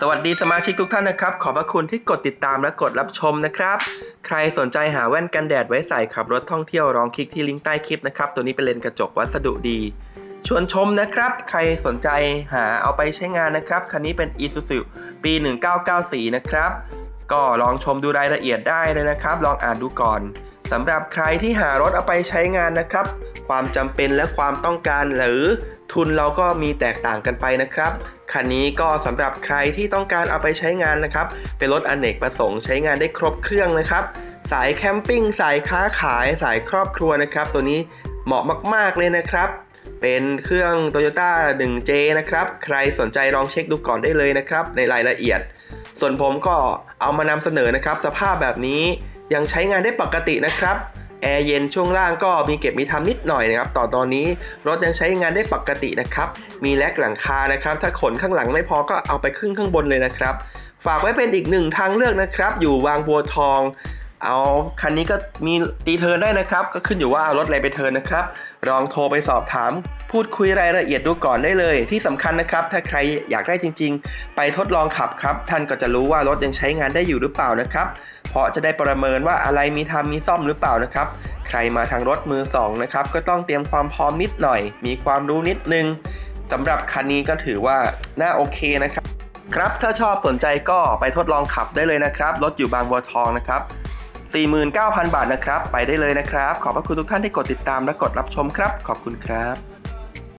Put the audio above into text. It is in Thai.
สวัสดีสมาชิกทุกท่านนะครับ ขอบพระคุณที่กดติดตามและกดรับชมนะครับ ใครสนใจหาแว่นกันแดดไว้ใส่ขับรถท่องเที่ยวลองคลิกที่ลิงก์ใต้คลิปนะครับ ตัวนี้เป็นเลนส์กระจกวัสดุดี ชวนชมนะครับ ใครสนใจหาเอาไปใช้งานนะครับ คันนี้เป็น Isuzu ปี 1994 นะครับ ก็ลองชมดูรายละเอียดได้เลยนะครับ ลองอ่านดูก่อน สำหรับใครที่หารถเอาไปใช้งานนะครับ ความจำเป็นและความต้องการหรือทุนเราก็มีแตกต่างกันไปนะครับ คันนี้ก็สำหรับใครที่ต้องการเอาไปใช้งานนะครับ เป็นรถอเนกประสงค์ใช้งานได้ครบเครื่องนะครับ สายแคมปิ้งสายค้าขายสายครอบครัวนะครับ ตัวนี้เหมาะมาก ๆ เลยนะครับเป็นเครื่อง Toyota 1J นะครับ ใครสนใจลองเช็คดูก่อนได้เลยนะครับ ในรายละเอียด ส่วนผมก็เอามานำเสนอนะครับ สภาพแบบนี้ ยังใช้งานได้ปกตินะครับแอร์เย็นช่วงล่างก็มีเก็บมีทำนิดหน่อยนะครับต่อตอนนี้รถยังใช้งานได้ปกตินะครับ มีแลกหลังคานะครับ ถ้าขนข้างหลังไม่พอก็เอาไปขึ้นข้างบนเลยนะครับ ฝากไว้เป็นอีกหนึ่งทางเลือกนะครับ อยู่วางบัวทอง เอาคันนี้ก็มีตีเทิร์นได้นะครับ ก็ขึ้นอยู่ว่าเอารถอะไรไปเทิร์นนะครับ ลองโทรไปสอบถาม พูดคุยรายละเอียดดูก่อนได้เลย ที่สำคัญนะครับ ถ้าใครอยากได้จริง ๆ ไปทดลองขับครับ ท่านก็จะรู้ว่ารถยังใช้งานได้อยู่หรือเปล่านะครับ เพราะจะได้ประเมินว่าอะไรมีทำมีซ่อมหรือเปล่านะครับ ใครมาทางรถมือสองนะครับก็ต้องเตรียมความพร้อมนิดหน่อย มีความรู้นิดนึงสำหรับคันนี้ก็ถือว่าน่าโอเคนะครับ ครับถ้าชอบสนใจก็ไปทดลองขับได้เลยนะครับรถอยู่บางบัวทองนะครับ 49,000 บาทนะครับ ไปได้เลยนะครับ ขอบพระคุณทุกท่านที่กดติดตามและกดรับชมครับ ขอบคุณครับ